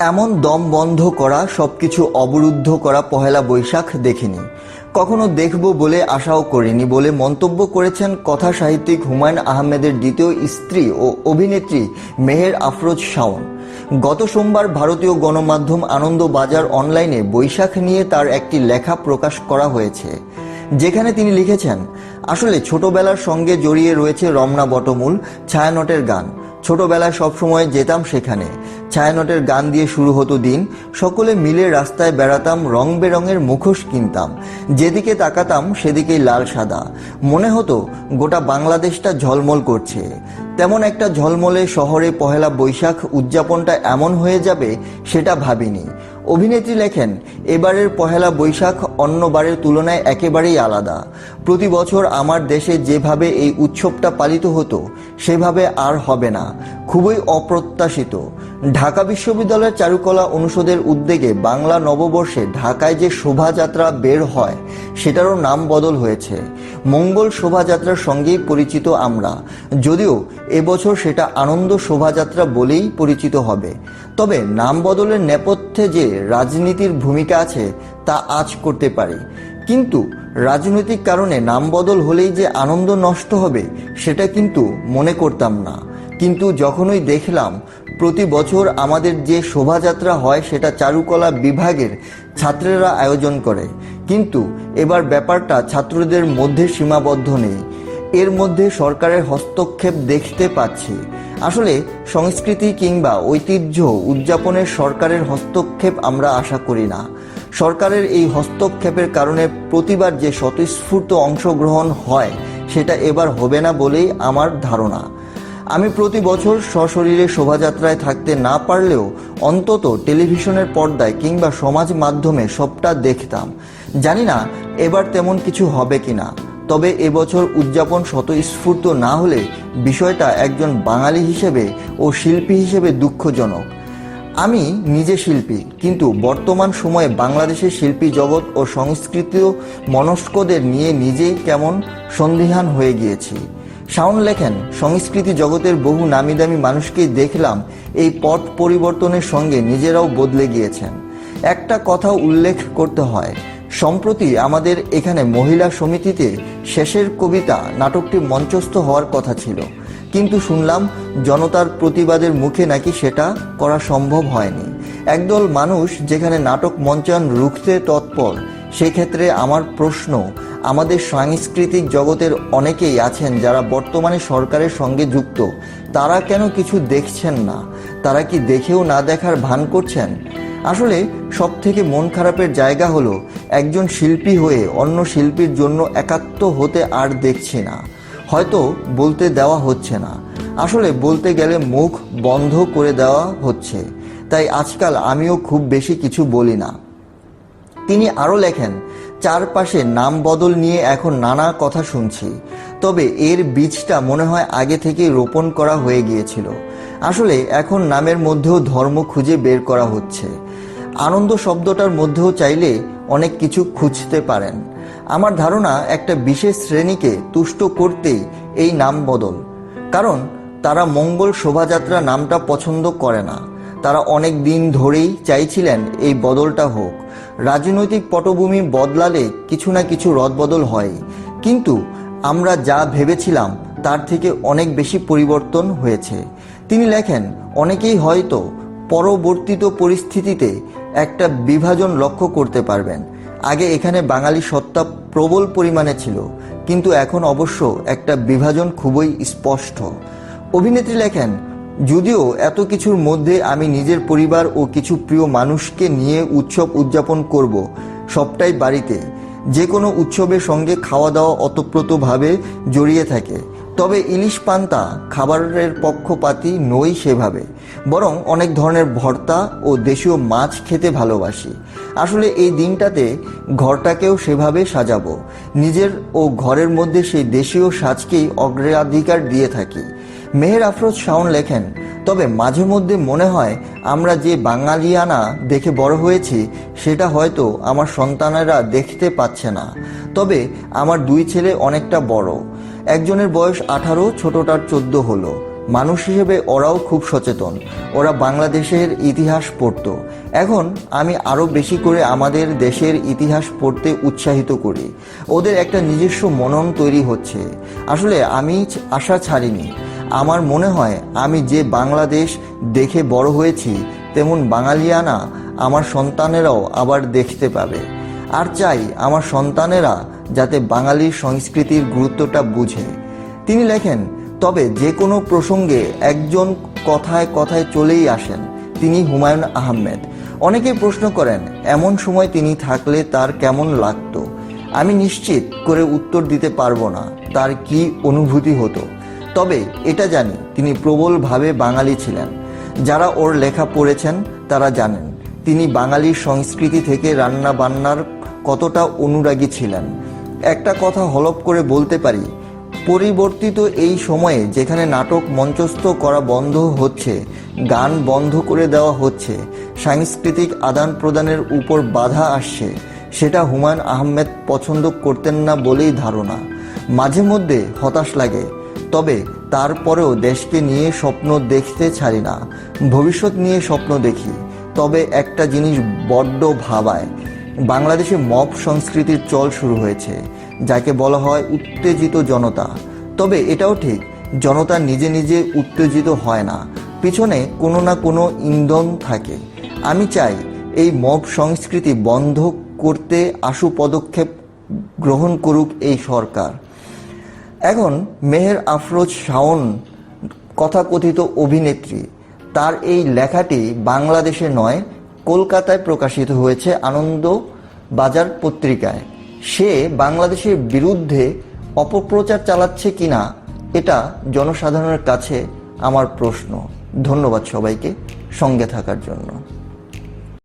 এমন দম বন্ধ করা, সবকিছু অবরুদ্ধ করা পহেলা বৈশাখ দেখিনি। কখনো দেখব বলে আশাও করিনি বলে মন্তব্য করেছেন কথা সাহিত্যিক হুমায়ুন আহমেদের দ্বিতীয় স্ত্রী ও অভিনেত্রী মেহের আফরোজ শাওন। গত সোমবার ভারতীয় গণমাধ্যম আনন্দ বাজার অনলাইনে বৈশাখ নিয়ে তার একটি লেখা প্রকাশ করা হয়েছে, যেখানে তিনি লিখেছেন, আসলে ছোটবেলার সঙ্গে জড়িয়ে রয়েছে রমনা বটমূল, ছায়ানটের গান। ছোটবেলায় সবসময় যেতাম সেখানে। ছায়ানটের গান দিয়ে শুরু হতো দিন। সকলে মিলে রাস্তায় বেড়াতাম রং বেরঙের মুখোশ কিনতাম। যেদিকে তাকাতাম, সেদিকেই লাল সাদা। মনে হতো গোটা বাংলাদেশটা ঝলমল করছে। তেমন একটা ঝলমলে শহরে পহেলা বৈশাখ উদযাপনটা এমন হয়ে যাবে, সেটা ভাবিনি। অভিনেত্রী লেখেন, এবারের পহেলা বৈশাখ অন্যবারের তুলনায় একেবারেই আলাদা। প্রতি বছর আমার দেশে যেভাবে এই উৎসবটা পালিত হতো, সেভাবে আর হবে না। খুবই অপ্রত্যাশিত। ঢাকা বিশ্ববিদ্যালয়ের চারুকলা অনুষদের উদ্যোগে বাংলা নববর্ষে ঢাকায় যে শোভাযাত্রা বের হয়, সেটারও নাম বদল হয়েছে। মঙ্গল শোভাযাত্রার সঙ্গেই পরিচিত আমরা। যদিও এবছর সেটা আনন্দ শোভাযাত্রা বলেই পরিচিত হবে। তবে নাম বদলের নেপথ্যে যে রাজনীতির ভূমিকা আছে, তা আজ করতে পারি। কিন্তু রাজনৈতিক কারণে নাম বদল হলেই যে আনন্দ নষ্ট হবে, সেটা কিন্তু মনে করতাম না। কিন্তু যখনই দেখলাম প্রতি বছর আমাদের যে শোভাযাত্রা হয়, সেটা চারুকলা বিভাগের ছাত্রেরা আয়োজন করে। কিন্তু এবার ব্যাপারটা ছাত্রদের মধ্যে সীমাবদ্ধ নেই। এর মধ্যে সরকারের হস্তক্ষেপ দেখতে পাচ্ছি। আসলে সংস্কৃতি কিংবা ঐতিহ্য উদযাপনের সরকারের হস্তক্ষেপ আমরা আশা করি না। সরকারের এই হস্তক্ষেপের কারণে প্রতিবার যে স্বতঃস্ফূর্ত অংশগ্রহণ হয়, সেটা এবার হবে না বলেই আমার ধারণা। আমি প্রতি বছর সশরীরে শোভাযাত্রায় থাকতে না পারলেও অন্তত টেলিভিশনের পর্দায় কিংবা সমাজ মাধ্যমে সবটা দেখতাম। জানি না এবার তেমন কিছু হবে কিনা, তবে এবছর উদযাপন স্বতঃস্ফূর্ত না হলে বিষয়টা একজন বাঙালি হিসেবে ও শিল্পী হিসেবে দুঃখজনক। আমি নিজে শিল্পী, কিন্তু বর্তমান সময়ে বাংলাদেশের শিল্পী জগৎ ও সংস্কৃতি মনস্কদের নিয়ে নিজেই কেমন সন্দিহান হয়ে গিয়েছি। শাওন লেখেন, সংস্কৃতি জগতের বহু নামি দামি মানুষকেই দেখলাম এই পট পরিবর্তনের সঙ্গে নিজেরাও বদলে গিয়েছেন। একটা কথা উল্লেখ করতে হয়, সম্প্রতি আমাদের এখানে মহিলা সমিতিতে শেষের কবিতা নাটকটি মঞ্চস্থ হওয়ার কথা ছিল। কিন্তু শুনলাম, জনতার প্রতিবাদের মুখে নাকি সেটা করা সম্ভব হয়নি। একদল মানুষ যেখানে নাটক মঞ্চায়ন রুখতে তৎপর সেক্ষেত্রে আমার প্রশ্ন, আমাদের সাংস্কৃতিক জগতের অনেকেই আছেন যারা বর্তমানে সরকারের সঙ্গে যুক্ত। তারা কেন কিছু দেখছেন না? তারা কি দেখেও না দেখার ভান করছেন? আসলে সব থেকে মন খারাপের জায়গা হলো, একজন শিল্পী হয়ে অন্য শিল্পীর জন্য একাত্ম হতে আর দেখছি না। হয়তো বলতে দেওয়া হচ্ছে না। আসলে বলতে গেলে মুখ বন্ধ করে দেওয়া হচ্ছে। তাই আজকাল আমিও খুব বেশি কিছু বলি না। তিনি আরও লেখেন, চারপাশে নাম বদল নিয়ে এখন নানা কথা শুনছি। তবে এর বীজটা মনে হয় আগে থেকেই রোপণ করা হয়ে গিয়েছিল। আসলে এখন নামের মধ্যেও ধর্ম খুঁজে বের করা হচ্ছে। আনন্দ শব্দটার মধ্যেও চাইলে অনেক কিছু খুঁজতে পারেন। আমার ধারণা একটা বিশেষ শ্রেণীকে তুষ্ট করতেই এই নাম বদল কারণ তারা মঙ্গল শোভাযাত্রা নামটা পছন্দ করে না। তারা অনেক দিন ধরেই চাইছিলেন এই বদলটা হোক। রাজনৈতিক পটভূমি বদলালে কিছু না কিছু রদবদল হয়। কিন্তু আমরা যা ভেবেছিলাম, তার থেকে অনেক বেশি পরিবর্তন হয়েছে। তিনি লেখেন, অনেকেই হয়তো পরবর্তিত পরিস্থিতিতে একটা বিভাজন লক্ষ্য করতে পারবেন। আগে এখানে বাঙালি সত্তা প্রবল পরিমাণে ছিল, কিন্তু এখন অবশ্য একটা বিভাজন খুবই স্পষ্ট। অভিনেত্রী লেখেন যদিও এত কিছুর মধ্যে আমি নিজের পরিবার ও কিছু প্রিয় মানুষকে নিয়ে উৎসব উদযাপন করব সবটাই বাড়িতে। যে কোনো উৎসবের সঙ্গে খাওয়া দাওয়া অতপ্রতভাবে জড়িয়ে থাকে। তবে ইলিশ পান্তা, খাবারের পক্ষপাতি নই সেভাবে। বরং অনেক ধরনের ভর্তা ও দেশীয় মাছ খেতে ভালোবাসি। আসলে এই দিনটাতে ঘরটাকেও সেভাবে সাজাবো। নিজের ও ঘরের মধ্যে সেই দেশীয় সাজকেই অগ্রাধিকার দিয়ে থাকি। মেহের আফরোজ শাওন লেখেন, তবে মাঝে মধ্যে মনে হয় আমরা যে বাঙালিয়ানা দেখে বড় হয়েছি, সেটা হয়তো আমার সন্তানেরা দেখতে পাচ্ছে না। তবে আমার দুই ছেলে অনেকটা বড়। একজনের বয়স আঠারো, ছোটটার চোদ্দ হলো। মানুষ হিসেবে ওরাও খুব সচেতন। ওরা বাংলাদেশের ইতিহাস পড়তো। এখন আমি আরও বেশি করে আমাদের দেশের ইতিহাস পড়তে উৎসাহিত করি। ওদের একটা নিজস্ব মনন তৈরি হচ্ছে। আসলে আমি আশা ছাড়িনি। আমার মনে হয় আমি যে বাংলাদেশ দেখে বড় হয়েছি, তেমন বাঙালিয়ানা আমার সন্তানেরাও আবার দেখতে পাবে। আর চাই আমার সন্তানেরা যাতে বাঙালির সংস্কৃতির গুরুত্বটা বুঝে। তিনি লেখেন, তবে যে কোনো প্রসঙ্গে একজন কথায় কথায় চলেই আসেন। তিনি হুমায়ুন আহমেদ। অনেকেই প্রশ্ন করেন, এমন সময় তিনি থাকলে তার কেমন লাগতো? আমি নিশ্চিত করে উত্তর দিতে পারব না, তার কি অনুভূতি হতো? তবে এটা জানি, তিনি প্রবলভাবে বাঙালি ছিলেন। যারা ওর লেখা পড়েছেন, তারা জানেন, তিনি বাঙালির সংস্কৃতি থেকে রান্না বান্নার কতটা অনুরাগী ছিলেন। একটা কথা হলপ করে বলতে পারি, পরিবর্তিত এই সময়ে যেখানে নাটক মঞ্চস্থ করা বন্ধ হচ্ছে, গান বন্ধ করে দেওয়া হচ্ছে, সাংস্কৃতিক আদান প্রদানের উপর বাধা আসছে, সেটা হুমায়ুন আহমেদ পছন্দ করতেন না বলেই ধারণা। মাঝে মধ্যে হতাশ লাগে তবে তারপরেও দেশকে নিয়ে স্বপ্ন দেখতে ছাড়ি না, ভবিষ্যৎ নিয়ে স্বপ্ন দেখি। তবে একটা জিনিস বড্ড ভাবায়, বাংলাদেশে মব সংস্কৃতির চল শুরু হয়েছে, যাকে বলা হয় উত্তেজিত জনতা। তবে এটাও ঠিক, জনতা নিজে নিজে উত্তেজিত হয় না, পিছনে কোনো না কোনো ইন্ধন থাকে। আমি চাই এই মব সংস্কৃতি বন্ধ করতে আশু পদক্ষেপ গ্রহণ করুক এই সরকার। এখন মেহের আফরোজ শাওন কথাকথিত অভিনেত্রী। তার এই লেখাটি বাংলাদেশে নয়, কলকাতায় প্রকাশিত হয়েছে আনন্দ বাজার পত্রিকায়। সে বাংলাদেশের বিরুদ্ধে অপপ্রচার চালাচ্ছে কিনা, এটা জনসাধারণের কাছে আমার প্রশ্ন। ধন্যবাদ সবাইকে সঙ্গে থাকার জন্য।